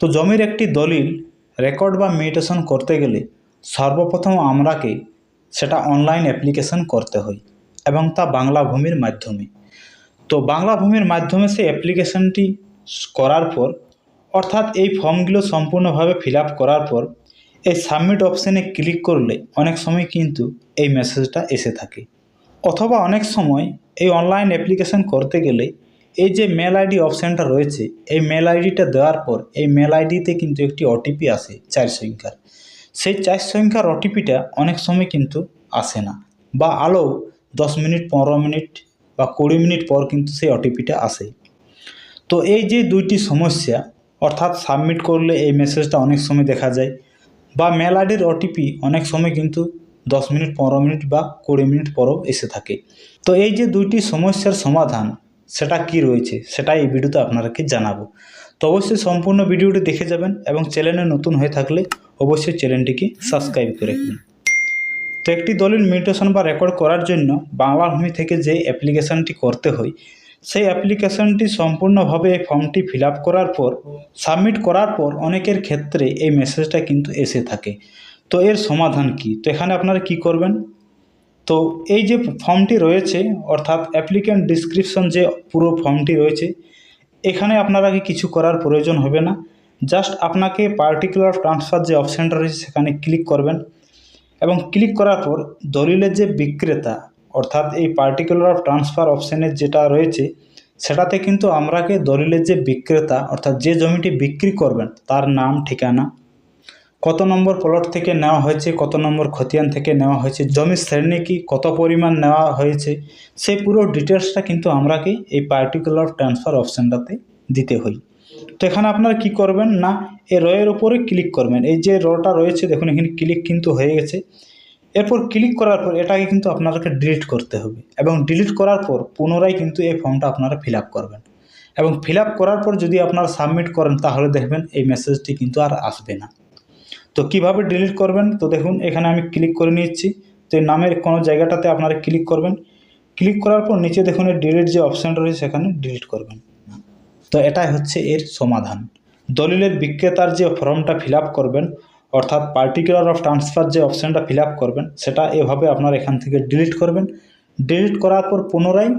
তো জমির একটি দলিল, রেকর্ড বা মেডিটেশন করতে গেলে সর্বপ্রথম আমরাকে সেটা অনলাইন অ্যাপ্লিকেশন করতে হয় এবং তা বাংলা ভূমির মাধ্যমে। তো বাংলা ভূমির মাধ্যমে সেই অ্যাপ্লিকেশনটি করার পর, অর্থাৎ এই ফর্মগুলো সম্পূর্ণভাবে ফিল করার পর, এই সাবমিট অপশানে ক্লিক করলে অনেক সময় কিন্তু এই মেসেজটা এসে থাকে। অথবা অনেক সময় এই অনলাইন অ্যাপ্লিকেশন করতে গেলে এই যে মেল আইডি অপশানটা রয়েছে, এই মেল আইডিটা দেওয়ার পর এই মেল আইডিতে কিন্তু একটি ওটিপি আসে চার সংখ্যার। সেই চার সংখ্যার ওটিপিটা অনেক সময় কিন্তু আসে না বা আলো দশ মিনিট, পনেরো মিনিট বা কুড়ি মিনিট পর কিন্তু সেই ওটিপিটা আসে। তো এই যে দুইটি সমস্যা, অর্থাৎ সাবমিট করলে এই মেসেজটা অনেক সময় দেখা যায় বা মেল আইডির ওটিপি অনেক সময় কিন্তু দশ মিনিট, পনেরো মিনিট বা কুড়ি মিনিট পরও এসে থাকে। তো এই যে দুইটি সমস্যার সমাধান সেটা কি রয়েছে, সেটা এই ভিডিওতে আপনারাকে জানাব। তো অবশ্যই সম্পূর্ণ ভিডিওটি দেখে যাবেন এবং চ্যানেলে নতুন হয়ে থাকলে অবশ্যই চ্যানেলটিকে সাবস্ক্রাইব করে রাখবেন। তো একটি দলিল মিউটেশন বা রেকর্ড করার জন্য বাংলা ভূমি থেকে যে অ্যাপ্লিকেশনটি করতে হয়, সেই অ্যাপ্লিকেশনটি সম্পূর্ণভাবে এই ফর্মটি ফিল করার পর, সাবমিট করার পর অনেকের ক্ষেত্রে এই মেসেজটা কিন্তু এসে থাকে। তো এর সমাধান কি? তো এখানে আপনারা কি করবেন? তো এই যে ফর্মটি রয়েছে, অর্থাৎ অ্যাপ্লিক্যান্ট ডিসক্রিপশন যে পুরো ফর্মটি রয়েছে, এখানে আপনারা কি কিছু করার প্রয়োজন হবে না। জাস্ট আপনাকে পার্টিকুলার ট্রান্সফার যে অপশানটা রয়েছে সেখানে ক্লিক করবেন এবং ক্লিক করার পর দলিলের যে বিক্রেতা, অর্থাৎ এই পার্টিকুলার ট্রান্সফার অপশানের যেটা রয়েছে, সেটাতে কিন্তু আমরাকে দলিলের যে বিক্রেতা, অর্থাৎ যে জমিটি বিক্রি করবেন, তার নাম, ঠিকানা কত নম্বর প্লট থেকে নেওয়া হয়েছে, কত নম্বর খতিয়ান থেকে নেওয়া হয়েছে জমির শ্রেণি কি, কত পরিমাণ নেওয়া হয়েছে সেই পুরো ডিটেলসটা কিন্তু আমরাকে এই পার্টিকুলার ট্রান্সফার অপশানটাতে দিতে হই। তো এখানে আপনারা কি করবেন না, এই রয়ের উপরে ক্লিক করবেন। এই যে রটা রয়েছে, দেখুন এখানে ক্লিক কিন্তু হয়ে গেছে। এরপর ক্লিক করার পর এটাকে কিন্তু আপনাদেরকে ডিলিট করতে হবে এবং ডিলিট করার পর পুনরায় কিন্তু এই ফর্মটা আপনারা ফিল করবেন। এবং ফিল করার পর যদি আপনারা সাবমিট করেন, তাহলে দেখবেন এই মেসেজটি কিন্তু আর আসবে না। তো কীভাবে ডিলিট করবেন? তো দেখুন, এখানে আমি ক্লিক করে নিচ্ছি তো নামের কোনো জায়গাটাতে আপনারা ক্লিক করবেন। ক্লিক করার পর নিচে দেখুন, এই ডিলিট যে অপশানটা রয়েছে, সেখানে ডিলিট করবেন। তো এটাই হচ্ছে এর সমাধান। দলিলের বিক্রেতার যে ফর্মটা ফিল করবেন, অর্থাৎ পার্টিকুলার অফ ট্রান্সফার যে অপশানটা ফিল করবেন, সেটা এভাবে আপনারা এখান থেকে ডিলিট করবেন। ডিলিট করার পর পুনরায়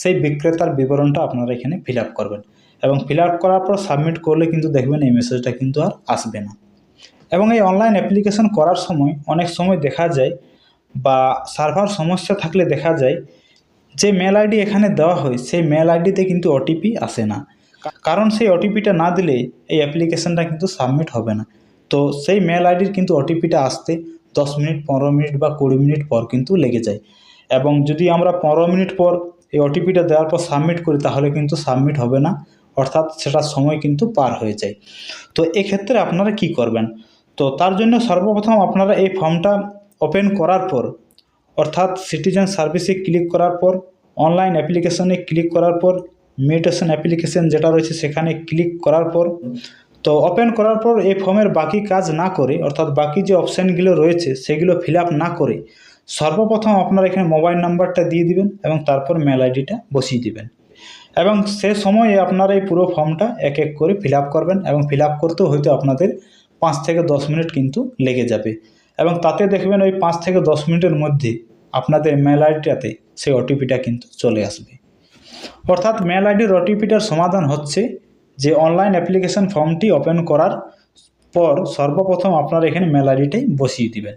সেই বিক্রেতার বিবরণটা আপনারা এখানে ফিল করবেন। এবং ফিল করার পর সাবমিট করলে কিন্তু দেখবেন এই মেসেজটা কিন্তু আর আসবে না। এবং এই অনলাইন অ্যাপ্লিকেশন করার সময় অনেক সময় দেখা যায় বা সার্ভার সমস্যা থাকলে দেখা যায় যে মেল আইডি এখানে দেওয়া হয়, সেই মেল আইডিতে কিন্তু ওটিপি আসে না। কারণ সেই ওটিপিটা না দিলে এই অ্যাপ্লিকেশনটা কিন্তু সাবমিট হবে না। তো সেই মেল আইডির কিন্তু ওটিপিটা আসতে দশ মিনিট, পনেরো মিনিট বা কুড়ি মিনিট পর কিন্তু লেগে যায়। এবং যদি আমরা পনেরো মিনিট পর এই ওটিপিটা দেওয়ার পর সাবমিট করি, তাহলে কিন্তু সাবমিট হবে না। অর্থাৎ সেটার সময় কিন্তু পার হয়ে যায়। তো এক্ষেত্রে আপনারা কি করবেন? তো তার জন্য সর্বপ্রথম আপনারা এই ফর্মটা ওপেন করার পর, অর্থাৎ সিটিজেন সার্ভিসে ক্লিক করার পর অনলাইন অ্যাপ্লিকেশনে ক্লিক করার পর মিউটেশন অ্যাপ্লিকেশন যেটা রয়েছে সেখানে ক্লিক করার পর, তো ওপেন করার পর এই ফর্মের বাকি কাজ না করে, অর্থাৎ বাকি যে অপশানগুলো রয়েছে সেগুলো ফিল না করে, সর্বপ্রথম আপনারা এখানে মোবাইল নাম্বারটা দিয়ে দিবেন এবং তারপর মেল আইডিটা বসিয়ে দিবেন। এবং সে সময়ে আপনারা এই পুরো ফর্মটা এক এক করে ফিল করবেন এবং ফিল করতেও হয়তো আপনাদের পাঁচ থেকে দশ মিনিট কিন্তু লেগে যাবে। এবং তাতে দেখবেন ওই পাঁচ থেকে দশ মিনিটের মধ্যে আপনাদের মেল আইডিটাতে সেই ওটিপিটা কিন্তু চলে আসবে। অর্থাৎ মেল আইডির ওটিপিটার সমাধান হচ্ছে যে অনলাইন অ্যাপ্লিকেশন ফর্মটি ওপেন করার পর সর্বপ্রথম আপনারা এখানে মেল আইডিটাই বসিয়ে দিবেন।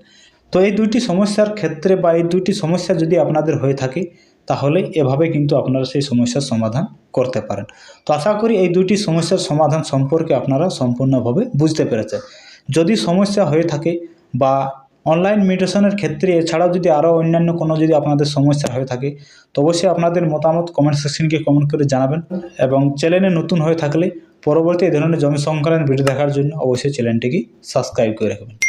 তো এই দুইটি সমস্যার ক্ষেত্রে বা এই দুইটি সমস্যা যদি আপনাদের হয়ে থাকে তাহলে এভাবে কিন্তু আপনারা সেই সমস্যার সমাধান করতে পারেন। তো আশা করি এই দুটি সমস্যার সমাধান সম্পর্কে আপনারা সম্পূর্ণভাবে বুঝতে পেরেছেন। যদি সমস্যা হয়ে থাকে বা অনলাইন মিউটেশনের ক্ষেত্রে এছাড়াও যদি আরও অন্যান্য কোনো যদি আপনাদের সমস্যা হয়ে থাকে, তো অবশ্যই আপনাদের মতামত কমেন্ট সেকশনকে কমেন্ট করে জানাবেন এবং চ্যানেলে নতুন হয়ে থাকলে পরবর্তী এই ধরনের জমি সংক্রান্ত ভিডিও দেখার জন্য অবশ্যই চ্যানেলটিকে সাবস্ক্রাইব করে রাখবেন।